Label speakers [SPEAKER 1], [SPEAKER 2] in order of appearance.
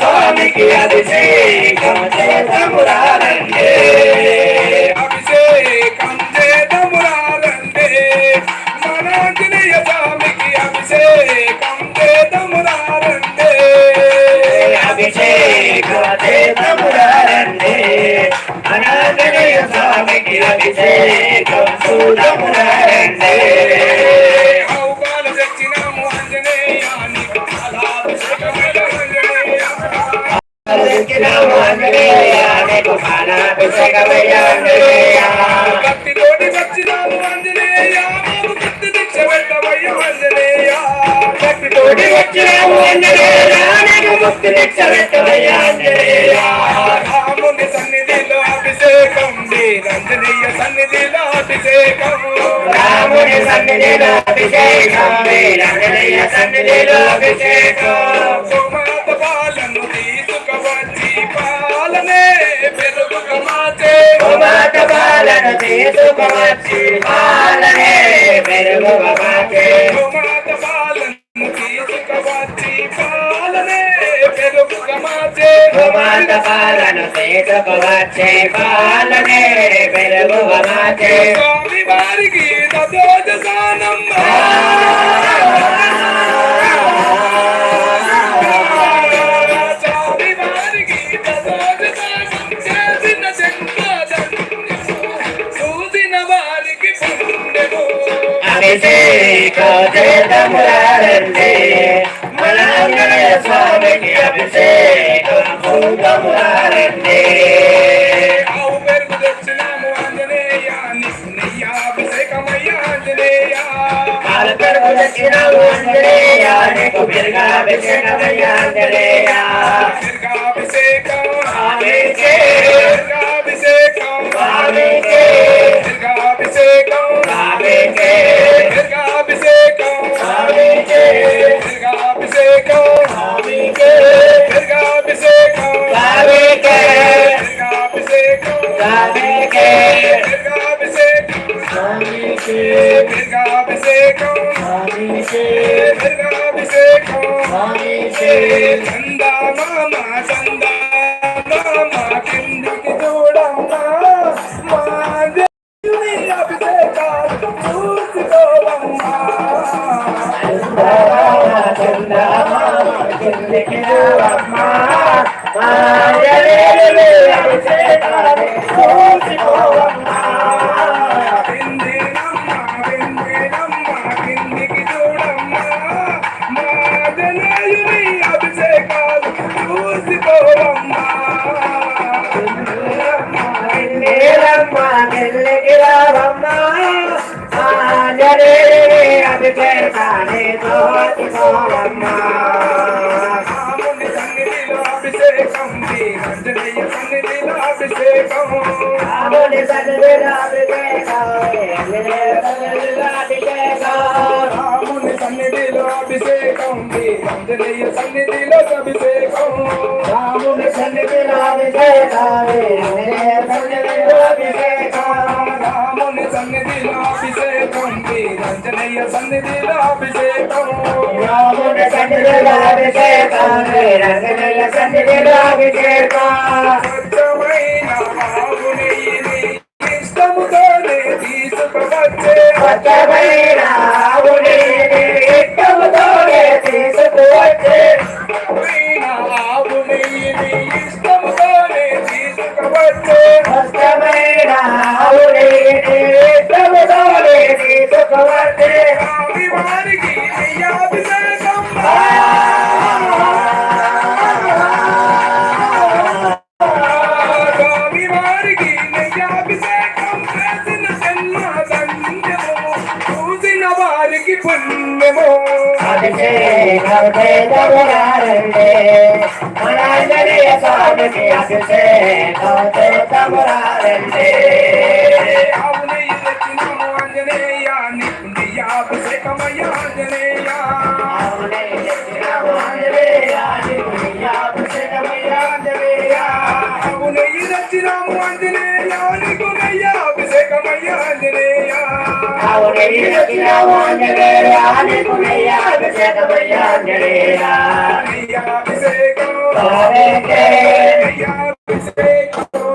[SPEAKER 1] స్వామికి అభిషేకం చేతమురాలండే
[SPEAKER 2] అభిషేకం చేతమురాలండే మనాంజనేయ స్వామికి అభిషేకం చేతమురాలండే
[SPEAKER 1] అభిషేకం చేతమురాలండే అనాంజనేయ స్వామికి అభిషేకం
[SPEAKER 2] చూడమురాలండే కత్తిలోని వచ్చినాము అంజనేయ మాకు కత్తి ముక్తి దీక్ష పెట్టవయ్య రాముని సన్నిధిలో అభిషేకం అంజనేయ సన్నిధిలో అభిషేకం
[SPEAKER 1] రాముని సన్నిధిలో అభిషేకం అంజనేయ సన్నిధిలో అభిషేకం.
[SPEAKER 2] పాలనే మెరుగు మాకే మాత
[SPEAKER 1] పాలను తీసుకువచ్చి పాలనే జయములారండి మన అంగనయ స్వామికి అభిషేకం
[SPEAKER 2] భూతములారండి పెరుగు దక్షిణ ఆంజనేయ
[SPEAKER 1] నీకు పెరుగా అభిషేకమయ్య ఆంజనేయ.
[SPEAKER 2] దుర్గాభిషేకం
[SPEAKER 1] దుర్గాభిషేకం
[SPEAKER 2] చందా మామ చందా మామ కిందికి చూడమ్మా అభిషేకాలు చూసుకోవమ్మా చందా మామ చందా మామ అభిషేకం వీరంజనేయ సన్నిధిలో అభిషేకం రాముని సన్నిధిలో అభిషేకం. వీరంజనేయ సన్నిధిలో అభిషేకం
[SPEAKER 1] రాముని సన్నిధిలో అభిషేకం
[SPEAKER 2] రాముని సన్నిధిలో వీరంజనేయ సన్నిధిలో అభిషేకం.
[SPEAKER 1] రాముని సన్నిధిలో అభిషేకాలే రంగనయ్య సన్నిధిలో అభిషేకం.
[SPEAKER 2] స్వచ్ఛమైన బాబుని ఇష్టముతోనే తీసుకువచ్చే
[SPEAKER 1] స్వచ్ఛమైన ఆవుని ఇష్టముతోనే తీసుకువచ్చే
[SPEAKER 2] స్వచ్ఛమైన ఆవుని ఇష్టముతోనే తీసుకువచ్చే
[SPEAKER 1] స్వచ్ఛమైన ఆవుని పుణ్యము అభిషేకమురారండే మనందరియ స్వామికి
[SPEAKER 2] అభిషేకమురారండే ఆంజనేయ. నీకు నెయ్యి అభిషేకమయ్య ఆంజనేయ. ఆవు నెయ్యి తెచ్చినాము ఆంజనేయ నీకు నెయ్యి అభిషేకమయ్య ఆంజనేయ. అభిషేకం అభిషేకం